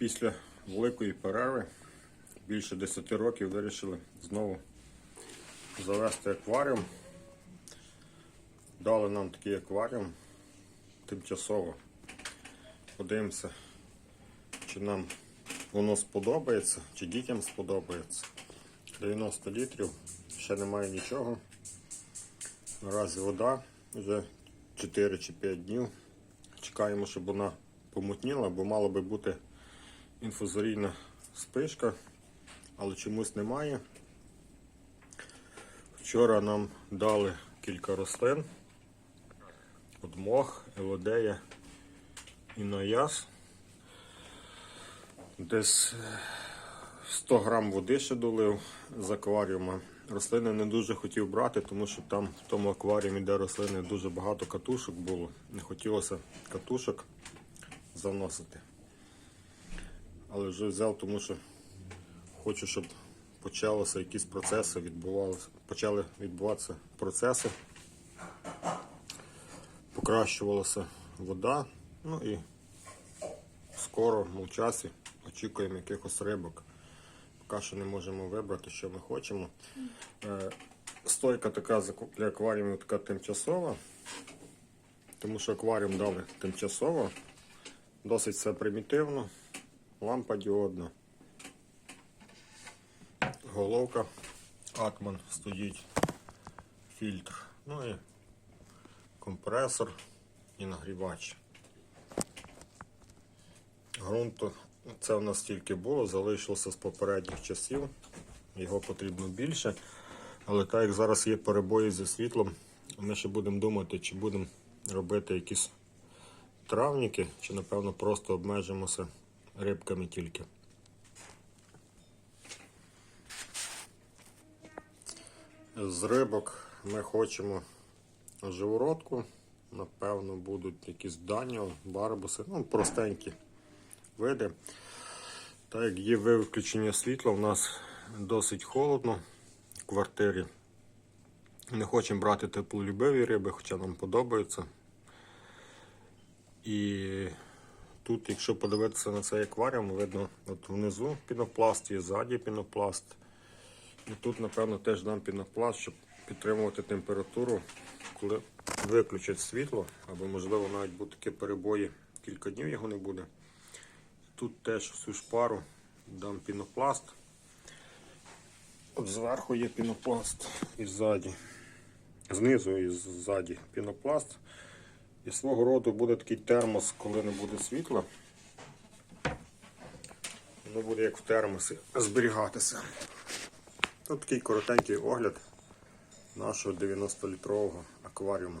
Після великої перерви більше 10 років вирішили знову завести акваріум. Дали нам такий акваріум тимчасово. Подивимося, чи нам воно сподобається, чи дітям сподобається. 90 літрів, ще немає нічого. Наразі вода вже 4 чи 5 днів. Чекаємо, щоб вона помутніла, бо мала би бути інфузорійна спишка, але чомусь немає. Вчора нам дали кілька рослин. От мох, елодея і нояс. Десь 100 грам води ще долив з акваріума. Рослини не дуже хотів брати, тому що там в тому акваріумі, де рослини, дуже багато катушок було. Не хотілося катушок заносити. Але вже взяв, тому що хочу, щоб почалися якісь процеси, відбувалися, почали відбуватися процеси, покращувалася вода. Ну і скоро, в часі, очікуємо якихось рибок. Поки що не можемо вибрати, що ми хочемо. Е, Стойка така для акваріумів така тимчасова, тому що акваріум дали тимчасово. Досить все примітивно. Лампа діодна. Головка Атман стоїть, фільтр. Ну і компресор і нагрівач. Грунту це в нас тільки було, залишилося з попередніх часів. Його потрібно більше. Але так як зараз є перебої зі світлом, ми ще будемо думати, чи будемо робити якісь травніки, чи напевно просто обмежимося рибками тільки. З рибок ми хочемо живородку. Напевно, будуть якісь даніо, барбуси, ну простенькі види. Так як є виключення світла, у нас досить холодно в квартирі. Не хочемо брати теплолюбиві риби, хоча нам подобається. І тут, якщо подивитися на цей акваріум, видно от внизу пінопласт і ззаді пінопласт. І тут, напевно, теж дам пінопласт, щоб підтримувати температуру, коли виключать світло, або, можливо, навіть будуть такі перебої, кілька днів його не буде. Тут теж всю шпару дам пінопласт. От зверху є пінопласт і ззаді. Знизу і ззаді пінопласт. І свого роду буде такий термос, коли не буде світла. Воно буде як в термосі зберігатися. Тут такий коротенький огляд нашого 90-літрового акваріуму.